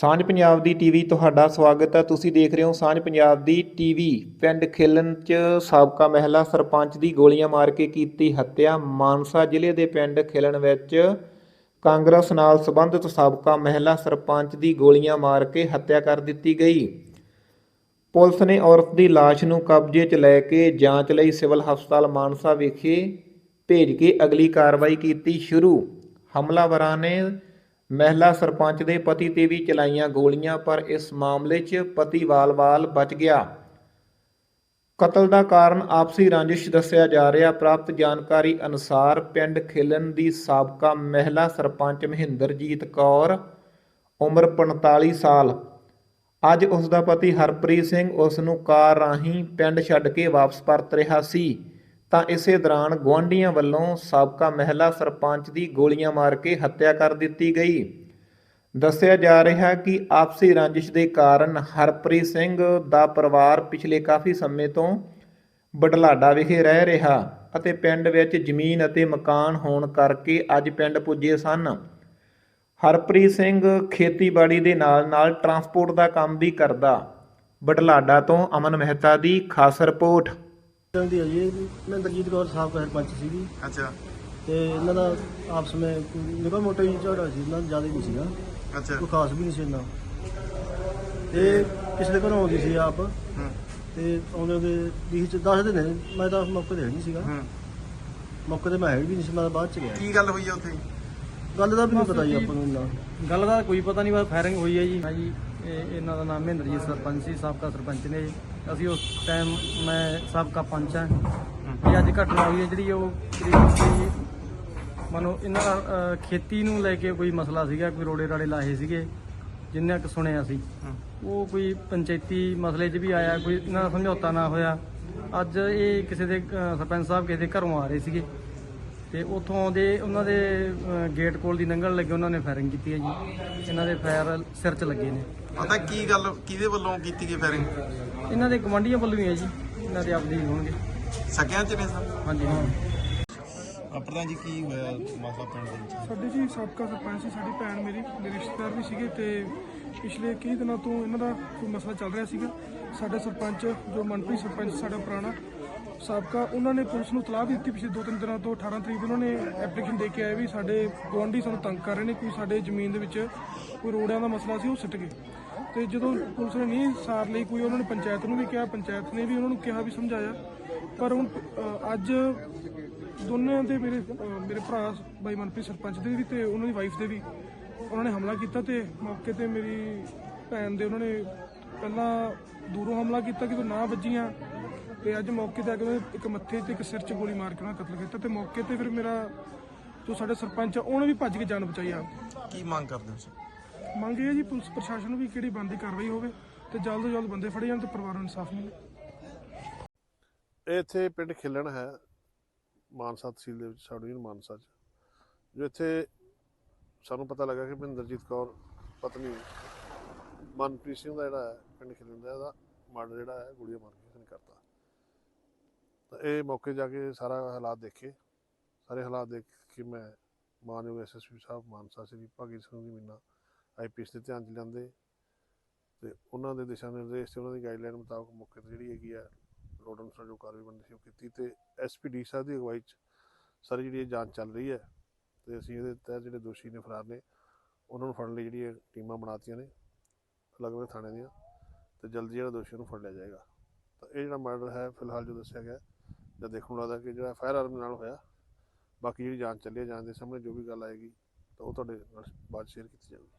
ਸਾਂਝ ਪੰਜਾਬ ਦੀ ਟੀਵੀ ਤੁਹਾਡਾ ਸਵਾਗਤ ਹੈ। ਤੁਸੀਂ ਦੇਖ ਰਹੇ ਹੋ ਸਾਂਝ ਪੰਜਾਬ ਦੀ ਟੀਵੀ। ਪਿੰਡ ਖੇਲਣ ਚ ਸਾਬਕਾ ਮਹਿਲਾ ਸਰਪੰਚ ਦੀ ਗੋਲੀਆਂ ਮਾਰ ਕੇ ਕੀਤੀ ਹੱਤਿਆ। ਮਾਨਸਾ ਜ਼ਿਲ੍ਹੇ ਦੇ ਪਿੰਡ ਖੇਲਣ ਵਿੱਚ ਕਾਂਗਰਸ ਨਾਲ ਸੰਬੰਧਿਤ ਸਾਬਕਾ ਮਹਿਲਾ ਸਰਪੰਚ ਦੀ ਗੋਲੀਆਂ ਮਾਰ ਕੇ ਹੱਤਿਆ ਕਰ ਦਿੱਤੀ ਗਈ। ਪੁਲਿਸ ਨੇ ਔਰਤ ਦੀ ਲਾਸ਼ ਨੂੰ ਕਬਜ਼ੇ 'ਚ ਲੈ ਕੇ ਜਾਂਚ ਲਈ ਸਿਵਲ ਹਸਪਤਾਲ ਮਾਨਸਾ ਵਿਖੇ ਭੇਜ ਕੇ ਅਗਲੀ ਕਾਰਵਾਈ ਕੀਤੀ ਸ਼ੁਰੂ। ਹਮਲਾਵਰਾਂ ਨੇ ਮਹਿਲਾ ਸਰਪੰਚ ਦੇ ਪਤੀ ਤੇ ਵੀ ਚਲਾਈਆਂ ਗੋਲੀਆਂ, ਪਰ ਇਸ ਮਾਮਲੇ 'ਚ ਪਤੀ ਵਾਲ ਬਚ ਗਿਆ। ਕਤਲ ਦਾ ਕਾਰਨ ਆਪਸੀ ਰੰਜਿਸ਼ ਦੱਸਿਆ ਜਾ ਰਿਹਾ। ਪ੍ਰਾਪਤ ਜਾਣਕਾਰੀ ਅਨੁਸਾਰ ਪਿੰਡ ਖੇਲਣ ਦੀ ਸਾਬਕਾ ਮਹਿਲਾ ਸਰਪੰਚ ਮਹਿੰਦਰਜੀਤ ਕੌਰ, ਉਮਰ 45 ਸਾਲ। ਅੱਜ ਉਸ ਦਾ ਪਤੀ ਹਰਪ੍ਰੀਤ ਸਿੰਘ ਉਸ ਨੂੰ ਕਾਰ ਰਾਹੀਂ ਪਿੰਡ ਛੱਡ ਕੇ ਵਾਪਸ ਪਰਤ ਰਿਹਾ ਸੀ। ਤਾਂ ਇਸੇ ਦੌਰਾਨ ਗੁਆਂਢੀਆਂ ਵੱਲੋਂ ਸਾਬਕਾ ਮਹਿਲਾ ਸਰਪੰਚ ਦੀ ਗੋਲੀਆਂ ਮਾਰ ਕੇ ਹੱਤਿਆ ਕਰ ਦਿੱਤੀ ਗਈ। ਦੱਸਿਆ ਜਾ ਰਿਹਾ ਕਿ ਆਪਸੀ ਰੰਜਿਸ਼ ਦੇ ਕਾਰਨ ਹਰਪ੍ਰੀਤ ਸਿੰਘ ਦਾ ਪਰਿਵਾਰ ਪਿਛਲੇ ਕਾਫੀ ਸਮੇਂ ਤੋਂ ਬਡਲਾਡਾ ਵਿਖੇ ਰਹਿ ਰਿਹਾ ਅਤੇ ਪਿੰਡ ਵਿੱਚ ਜ਼ਮੀਨ ਅਤੇ ਮਕਾਨ ਹੋਣ ਕਰਕੇ ਅੱਜ ਪਿੰਡ ਪੁੱਜੇ ਸਨ। ਹਰਪ੍ਰੀਤ ਸਿੰਘ ਖੇਤੀਬਾੜੀ ਦੇ ਨਾਲ-ਨਾਲ ਟਰਾਂਸਪੋਰਟ ਦਾ ਕੰਮ ਵੀ ਕਰਦਾ। ਬਡਲਾਡਾ ਤੋਂ ਅਮਨ ਮਹਿਤਾ ਦੀ ਖਾਸ ਰਿਪੋਰਟ। ਦੀ ਹੈ। ਜੀ ਮਹਿੰਦਰਜੀਤ ਕੌਰ ਸਾਹਿਬ ਸਰਪੰਚ ਸੀਗੀ। ਅੱਛਾ। ਤੇ ਇਹਨਾਂ ਦਾ ਆਪਸ ਵਿੱਚ ਨਿਕਾ ਮੋਟਾ ਹੀ ਝਗੜਾ ਸੀ ਇਹਨਾਂ ਦਾ ਜ਼ਿਆਦਾ ਨਹੀਂ ਸੀਗਾ। ਅੱਛਾ। ਕੋਈ ਖਾਸ ਵੀ ਨਹੀਂ ਸੀ ਇਹਨਾਂ ਤੇ ਕਿਸੇ ਦੇ ਘਰੋਂ ਆਉਂਦੀ ਸੀ ਆਪ। ਤੇ ਆਉਂਦੇ ਦੇ ਵੀਹ ਚ ਦੱਸਦੇ ਨੇ ਮੈਂ ਤਾਂ ਮੌਕੇ ਤੇ ਨਹੀਂ ਸੀਗਾ। ਮੌਕੇ ਤੇ ਮੈਂ ਹੈ ਵੀ ਨਹੀਂ ਸੀ ਮੈਂ ਤਾਂ ਬਾਅਦ ਚ ਗਿਆ। ਕੀ ਗੱਲ ਹੋਈ ਆ ਉੱਥੇ? ਗੱਲ ਦਾ ਵੀ ਨਹੀਂ ਪਤਾ ਜੀ ਆਪਾਂ ਨੂੰ ਇੰਨਾ। ਗੱਲ ਦਾ ਕੋਈ ਪਤਾ ਨਹੀਂ ਬਸ ਫਾਇਰਿੰਗ ਹੋਈ ਹੈ ਜੀ। ਹਾਂ ਜੀ ਇਹ ਇਹਨਾਂ ਦਾ ਨਾਮ ਮਹਿੰਦਰਜੀਤ ਸਰਪੰਚ ਸੀ ਸਾਬਕਾ ਸਰਪੰਚ ਨੇ ਜੀ। ਅਸੀਂ ਉਸ ਟਾਈਮ ਮੈਂ ਸਾਬਕਾ ਪੰਚ ਹਾਂ। ਇਹ ਅੱਜ ਘਟਨਾ ਹੋਈ ਹੈ ਜਿਹੜੀ ਉਹ ਕਰੀਬ ਸੀ ਮਨੋ ਇਹਨਾਂ ਦਾ ਅਹ, ਖੇਤੀ ਨੂੰ ਲੈ ਕੇ ਕੋਈ ਮਸਲਾ ਸੀਗਾ ਕੋਈ ਰੋੜੇ ਰਾੜੇ ਲਾਹੇ ਸੀਗੇ ਜਿੰਨਾ ਕੁ ਸੁਣਿਆ ਸੀ। ਉਹ ਕੋਈ ਪੰਚਾਇਤੀ ਮਸਲੇ 'ਚ ਵੀ ਆਇਆ ਕੋਈ ਇਹਨਾਂ ਦਾ ਸਮਝੌਤਾ ਨਾ ਹੋਇਆ। ਅੱਜ ਇਹ ਕਿਸੇ ਦੇ ਅਹ, ਸਰਪੰਚ ਸਾਹਿਬ ਕਿਸੇ ਦੇ ਘਰੋਂ ਆ ਰਹੇ ਸੀਗੇ। ਤੇ ਉੱਥੋਂ ਆਉਂਦੇ ਉਹਨਾਂ ਦੇ ਗੇਟ ਕੋਲ ਦੀ ਲੰਘਣ ਲੱਗੇ ਉਹਨਾਂ ਨੇ ਫਾਇਰਿੰਗ ਕੀਤੀ ਹੈ ਜੀ। ਇਹਨਾਂ ਦੇ ਫਾਇਰ ਸਿਰ 'ਚ ਲੱਗੇ ਨੇ। ਪਤਾ ਕੀ ਗੱਲ ਕਿਹਦੇ ਵੱਲੋਂ ਕੀਤੀ ਗਈ ਫਾਇਰਿੰਗ? ਇਹਨਾਂ ਦੇ ਗਵੰਡੀਆਂ ਵੱਲੋਂ ਹੀ ਹੈ ਜੀ। ਇਹਨਾਂ ਦੇ ਆਪਦੇ ਹੀ ਹੋਣਗੇ। ਸਕਿਆਂ ਚ ਨੇ ਸਰ? ਹਾਂਜੀ ਹਾਂ। ਪ੍ਰਧਾਨ ਜੀ ਕੀ ਹੋਇਆ ਮਸਲਾ ਪਿੰਡ ਦੇ ਵਿੱਚ? ਸਾਡੇ ਜੀ ਸਾਬਕਾ ਸਰਪੰਚ ਸੀ ਸਾਡੀ ਭੈਣ ਮੇਰੀ ਮੇਰੇ ਰਿਸ਼ਤੇਦਾਰ ਵੀ ਸੀਗੇ ਤੇ ਪਿਛਲੇ ਕਈ ਦਿਨਾਂ ਤੋਂ ਇਹਨਾਂ ਦਾ ਕੋਈ ਮਸਲਾ ਚੱਲ ਰਿਹਾ ਸੀਗਾ। ਸਾਡਾ ਸਰਪੰਚ ਜੋ ਮਨਪ੍ਰੀਤ ਸਰਪੰਚ ਸਾਡਾ ਪੁਰਾਣਾ ਸਾਬਕਾ ਉਹਨਾਂ ਨੇ ਪੁਲਿਸ ਨੂੰ ਤਲਾਹ ਦਿੱਤੀ ਪਿਛਲੇ ਦੋ ਤਿੰਨ ਦਿਨਾਂ ਤੋਂ 18 ਤਰੀਕ ਨੂੰ ਉਹਨਾਂ ਨੇ ਐਪਲੀਕੇਸ਼ਨ ਦੇ ਕੇ ਆਏ ਵੀ ਸਾਡੇ ਗੁਆਂਢੀ ਸਾਨੂੰ ਤੰਗ ਕਰ ਰਹੇ ਨੇ ਕੋਈ ਸਾਡੇ ਜ਼ਮੀਨ ਦੇ ਵਿੱਚ ਕੋਈ ਰੋੜਿਆਂ ਦਾ ਮਸਲਾ ਸੀ, ਉਹ ਸਿੱਟ ਗਏ। ਤੇ ਜਦੋਂ ਪੁਲਿਸ ਨੇ ਨਹੀਂ ਸਾਰ ਲਈ, ਕੋਈ ਉਹਨਾਂ ਨੇ ਪੰਚਾਇਤ ਨੂੰ ਵੀ ਕਿਹਾ, ਪੰਚਾਇਤ ਨੇ ਵੀ ਉਹਨਾਂ ਨੂੰ ਕਿਹਾ ਵੀ ਸਮਝਾਇਆ। ਪਰ ਹੁਣ ਅੱਜ ਦੋਨਾਂ ਦੇ ਮੇਰੇ ਮੇਰੇ ਭਰਾ ਬਾਈ ਮਨਪ੍ਰੀਤ ਸਰਪੰਚ ਦੇ ਵੀ ਤੇ ਉਹਨਾਂ ਦੀ ਵਾਈਫ ਦੇ ਵੀ ਉਹਨਾਂ ਨੇ ਹਮਲਾ ਕੀਤਾ ਤੇ ਮੌਕੇ ਤੇ ਮੇਰੀ ਭੈਣ ਦੇ ਉਹਨਾਂ ਨੇ ਪਹਿਲਾਂ ਦੂਰੋਂ ਹਮਲਾ ਕੀਤਾ ਕਿ ਤੂੰ ਨਾ ਵੱਜੀਆਂ। ਤੇ ਅੱਜ ਮੌਕੇ ਤੇ ਆ ਕੇ ਉਹਨਾਂ ਨੇ ਇੱਕ ਮੱਥੇ ਤੇ ਇੱਕ ਸਿਰ 'ਚ ਗੋਲੀ ਮਾਰ ਕੇ ਉਹਨਾਂ ਦਾ ਕਤਲ ਕੀਤਾ ਤੇ ਮੌਕੇ ਤੇ ਫਿਰ ਮੇਰਾ ਜੋ ਸਾਡੇ ਸਰਪੰਚ ਆ ਉਹਨੇ ਵੀ ਭੱਜ ਕੇ ਜਾਨ ਬਚਾਈ ਆ। ਕੀ ਮੰਗ ਕਰਦੇ ਹੋ ਤੁਸੀਂ ਮੰਗ ਇਹ ਹੈ ਜੀ ਪੁਲਿਸ ਪ੍ਰਸ਼ਾਸਨ ਨੂੰ ਵੀ ਕਿਹੜੀ ਬੰਦੀ ਕਾਰਵਾਈ ਹੋਵੇ ਤੇ ਜਲਦ ਤੋਂ ਜਲਦ ਬੰਦੇ ਫੜੇ ਜਾਣ ਤੇ ਪਰਿਵਾਰ ਨੂੰ ਇਨਸਾਫ ਮਿਲੇ। ਇਹ ਇੱਥੇ ਪਿੰਡ ਖਿਲਣ ਹੈ ਮਾਨਸਾ ਤਹਿਸੀਲ ਦੇ ਵਿੱਚ ਸਾਡਾ ਜੀ ਮਾਨਸਾ ਚ। ਜੋ ਇੱਥੇ ਸਾਨੂੰ ਪਤਾ ਲੱਗਾ ਕਿ ਮਹਿੰਦਰਜੀਤ ਕੌਰ ਪਤਨੀ ਮਨਪ੍ਰੀਤ ਸਿੰਘ ਦਾ ਜਿਹੜਾ ਹੈ ਪਿੰਡ ਖਿਲਣ ਦਾ ਇਹਦਾ ਮਰਡਰ ਜਿਹੜਾ ਹੈ ਗੋਲੀਆਂ ਮਾਰ ਕੇ ਕਰਤਾ। ਇਹ ਮੌਕੇ ਜਾ ਕੇ ਸਾਰਾ ਹਾਲਾਤ ਦੇਖੇ। ਸਾਰੇ ਹਾਲਾਤ ਦੇਖ ਕੇ ਮੈਂ ਮਾਨਯੋਗ ਐਸਐਸਪੀ ਸਾਹਿਬ, ਮਾਨਸਾ ਸ੍ਰੀ ਭਗਤ ਸਿੰਘ ਦੀ ਮੀਨਾ ਆਈਪੀਐਸ 'ਤੇ ਧਿਆਨ ਚ ਲਿਆਂਦੇ ਤੇ ਉਹਨਾਂ ਦੇ ਦਿਸ਼ਾ ਨਿਰਦੇਸ਼ ਤੇ ਉਹਨਾਂ ਦੀ ਗਾਈਡਲਾਈਨ ਮੁਤਾਬਕ ਮੌਕੇ ਤੇ ਜਿਹੜੀ ਹੈਗੀ ਆ ਲੋੜ ਅਨੁਸਾਰ ਜੋ ਕਾਰਵਾਈ ਬਣਦੀ ਸੀ ਉਹ ਕੀਤੀ ਤੇ ਐਸਪੀਡੀ ਸਾਹਿਬ ਦੀ ਅਗਵਾਈ 'ਚ ਸਾਰੀ ਜਿਹੜੀ ਇਹ ਜਾਂਚ ਚੱਲ ਰਹੀ ਹੈ ਤੇ ਅਸੀਂ ਇਹਦੇ ਤਹਿਤ ਜਿਹੜੇ ਦੋਸ਼ੀ ਨੇ ਫਰਾਰ ਨੇ, ਉਹਨਾਂ ਨੂੰ ਫੜਨ ਲਈ ਜਿਹੜੀ ਇਹ ਟੀਮਾਂ ਬਣਾਤੀਆਂ ਨੇ, ਅਲੱਗ-ਅਲੱਗ ਥਾਣੇ ਦੀਆਂ ਤੇ ਜਲਦੀ ਜਿਹੜਾ ਦੋਸ਼ੀ ਨੂੰ ਫੜ ਲਿਆ ਜਾਏਗਾ। ਤਾਂ ਇਹ ਜਿਹੜਾ ਮਰਡਰ ਹੈ, ਫਿਲਹਾਲ ਜੋ ਦੱਸਿਆ ਗਿਆ ਜਾਂ ਦੇਖਣ ਨੂੰ ਲੱਗਦਾ ਕਿ ਜਿਹੜਾ ਫਾਇਰ ਆਰਮ ਨਾਲ ਹੋਇਆ, ਬਾਕੀ ਜਿਹੜੀ ਜਾਂਚ ਚੱਲੀ ਹੈ, ਜਾਂਚ ਦੇ ਸਾਹਮਣੇ ਜੋ ਵੀ ਗੱਲ ਆਏਗੀ, ਤਾਂ ਉਹ ਤੁਹਾਡੇ ਨਾਲ ਬਾਅਦ ਸ਼ੇਅਰ ਕੀਤੀ ਜਾਵੇਗੀ